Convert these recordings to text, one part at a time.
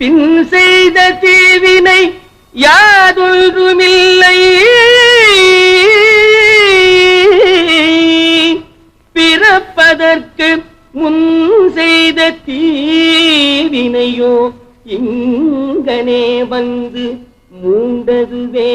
பின் செய்த தீவினை யாதொன்றுமில்லை. பிறப்பதற்கு முன் செய்த தீவினையோ இங்கனே வந்து மூண்டதுவே.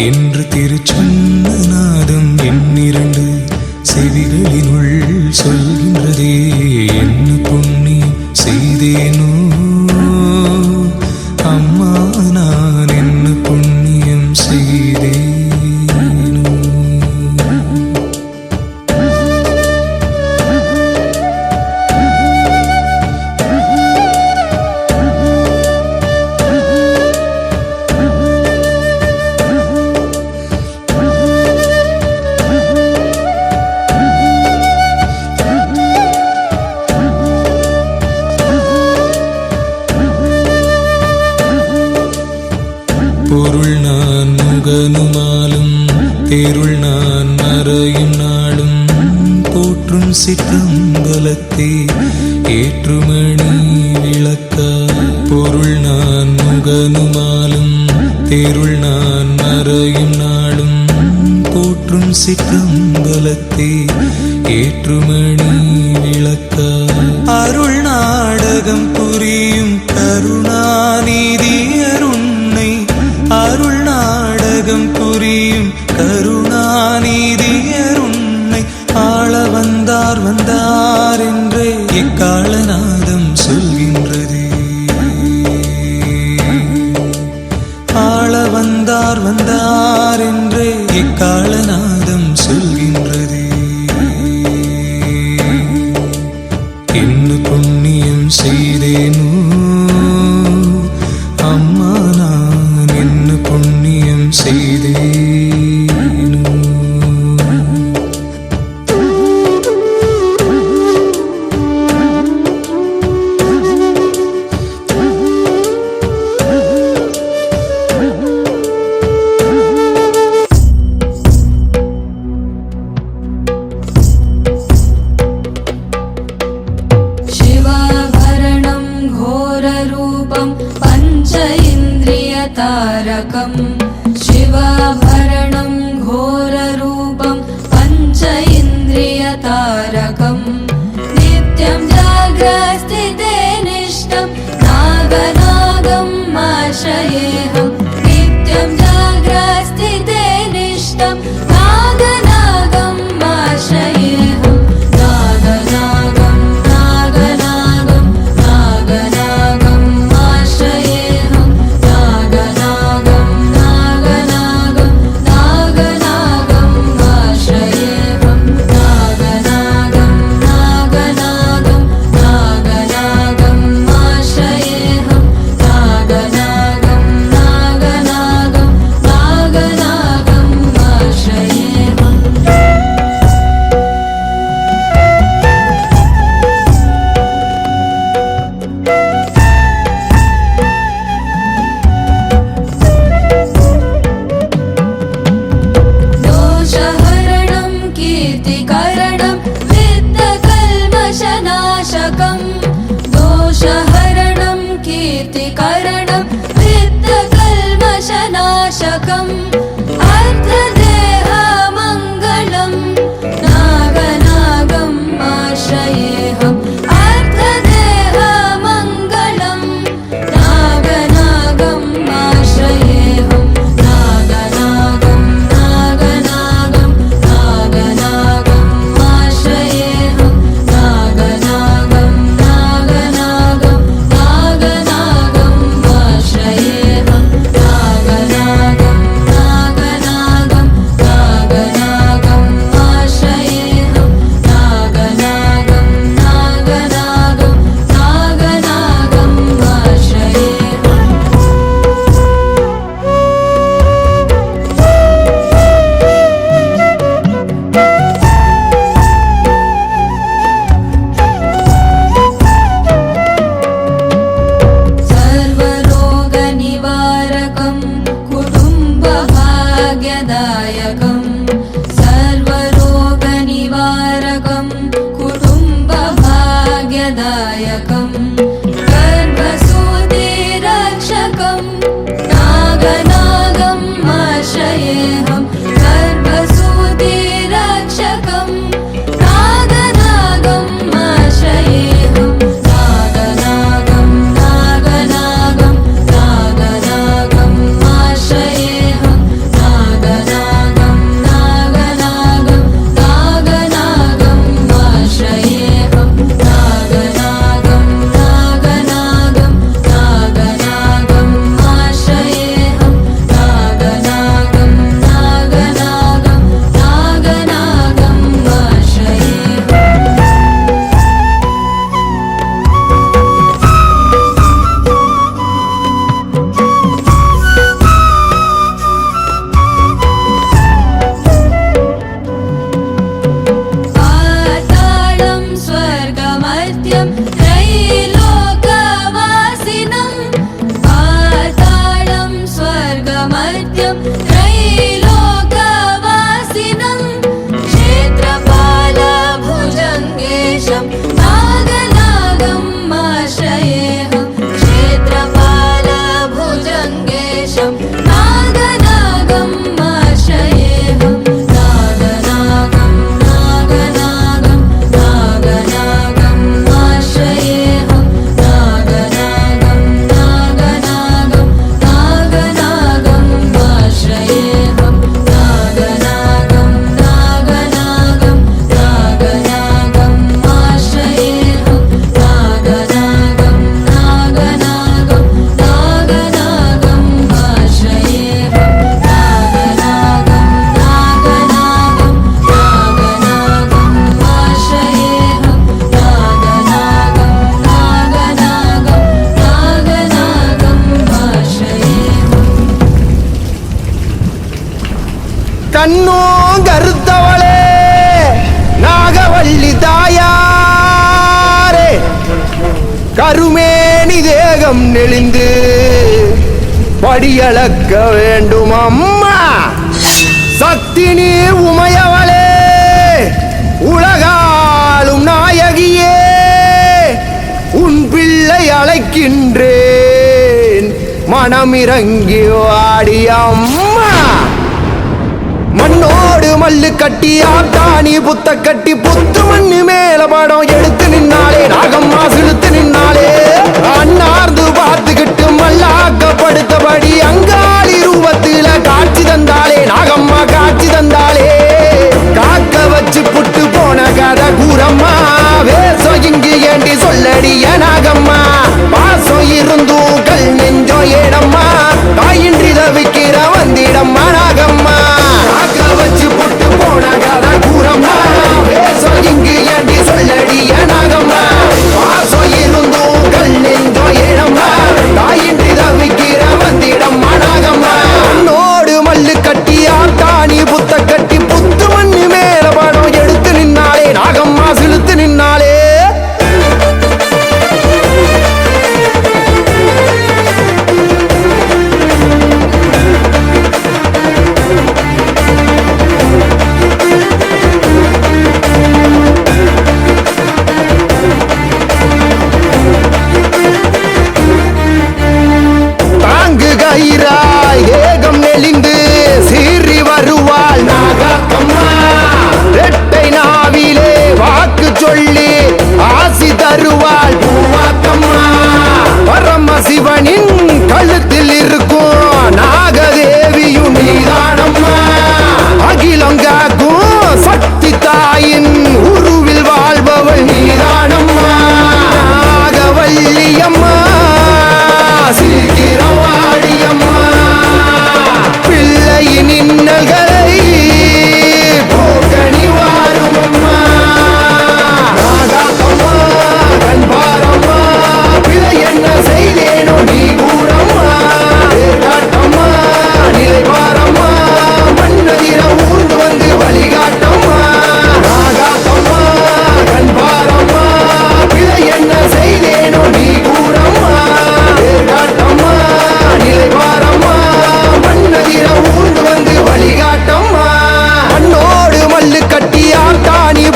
என்று திருச்சொன்ன நாதம் என்னிரண்டு செவிகளினுள் சொல்கின்றதே என்ன புண்ணியம் செய்தேனோ? அம்மா நான் மறையும் நாளும் போற்றும் சிற்றம்பலத்தே ஏற்றுமணி விளக்க. அருள் நாடகம் புரியும் கருணாநிதி அருணை அருள் நாடகம் புரியும் கருணாநிதி அருணை ஆள வந்தார் வந்தார் என்றே இக்காலனா வந்தார் வந்தார் என்றே எக்காலநாதம் घोररूपं पञ्च इन्द्रियतारकम् शिवाभरणं घोररूपं पञ्च इन्द्रियतारकम् नित्यं जाग्रस्थिते निष्ठं। नागनागम् आश्रयेऽहम् شيء கருமேனி தேகம் நெளிந்து படியளக்க வேண்டும் அம்மா. சக்தி நீ உமையவளே உலகாலும் நாயகியே உன் பிள்ளை அழைக்கின்றேன். மனமிறங்கி வாடி அம்மா. மன்னோ மல்லு கட்டி ஆட்டாணி புத்த கட்டி புத்து மண்ணு மேல படம் எடுத்து நின்னாலே நாகம்மா சிலுத்து நின்னாலே அண்ணார்ந்து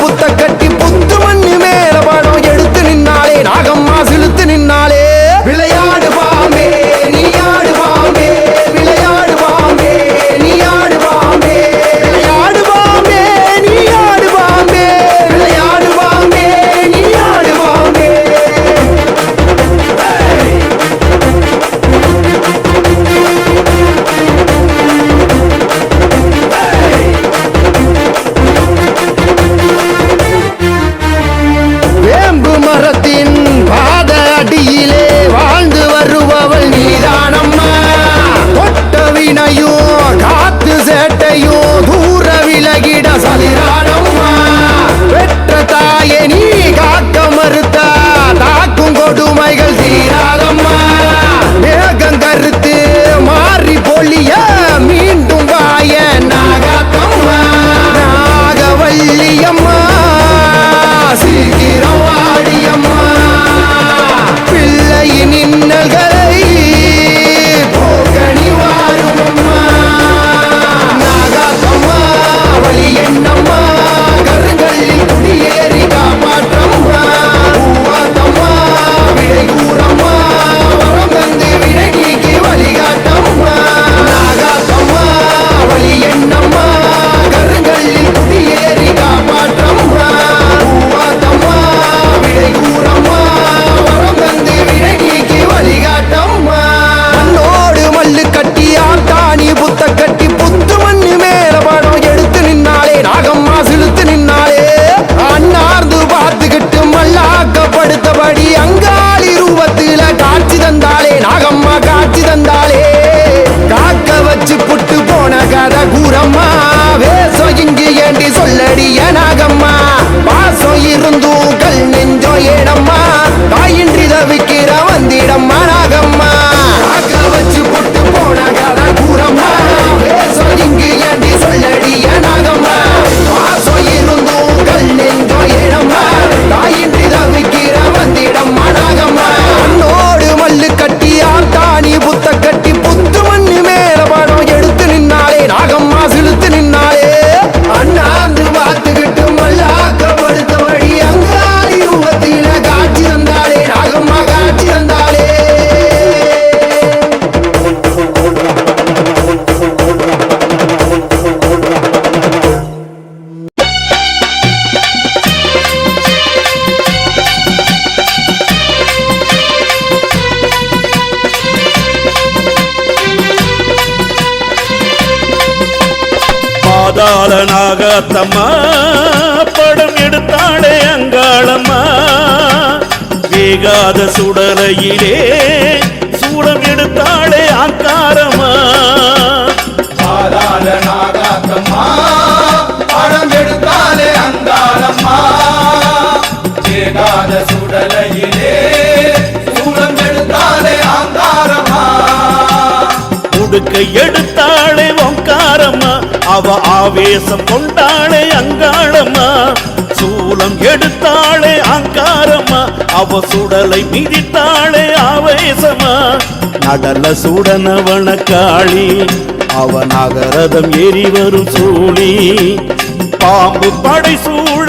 புத்த கட்டு தோழியா நாகாத்தம்மா படம் எடுத்தாளே அங்காளம்மா. வேகாத சுடலையிலே சூடம் எடுத்தாளே அங்காரம்மா படம் எடுத்தாலே அங்காளம்மா. ஏகாத சுடலையிலே சூடம் எடுத்தாலே அங்காரம்மா உடுக்க எடுத்தாளே அவ ஆவேசம் கொண்டாளே அங்காளம்மா. சூலம் எடுத்தாளே அங்காரம்மா. அவ சுடலை மிதித்தாளே ஆவேசமா நடல சுடனவன காளி அவ நகரதம் ஏறி வரும் சூழி பாம்பு படை சூழ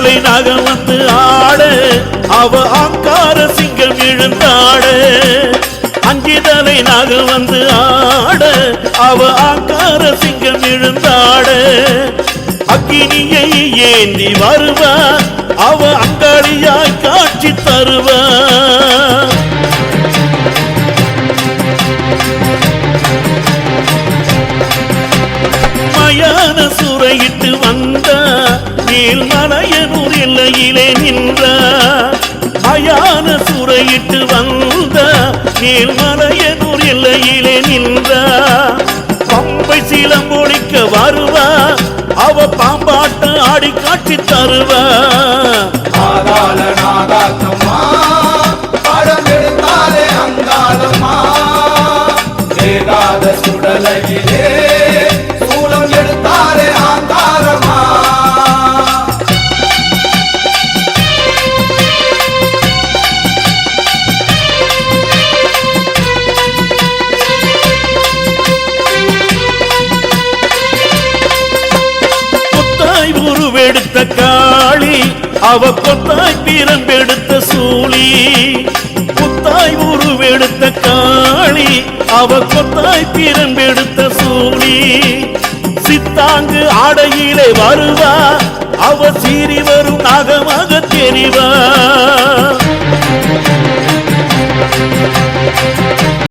அஞ்சுதலை நகம் வந்து ஆட. அவ ஆங்கார சிங்கம் எழுந்தாட அஞ்சுதலை நாக வந்து ஆட. அவ ஆங்கார சிங்கம் எழுந்தாட அக்கினியை ஏந்தி வருவா. அவ அங்காளியாய் காட்சி தருவா. மயான சுரையிட்டு வந்த மேல் மலையனூர் எல்லையிலே நின்ற. அயான சுரையிட்டு வந்த. மேல் மலையனூர் எல்லையிலே நின்ற. பம்பை சீலம் ஒழிக்க வருவா. அவ பாம்பாட்ட ஆடி காட்சி தருவா. சுடலையிலே காளி அவ கொத்தாய் பிறம்பெடுத்த சூழி புத்தாய் உருவெடுத்த காளி அவ கொத்தாய் பிறம்பெடுத்த சூழி சித்தாங்கு ஆடையிலே வருவா அவ சீறி வரும் நாகமாக தெரிவா.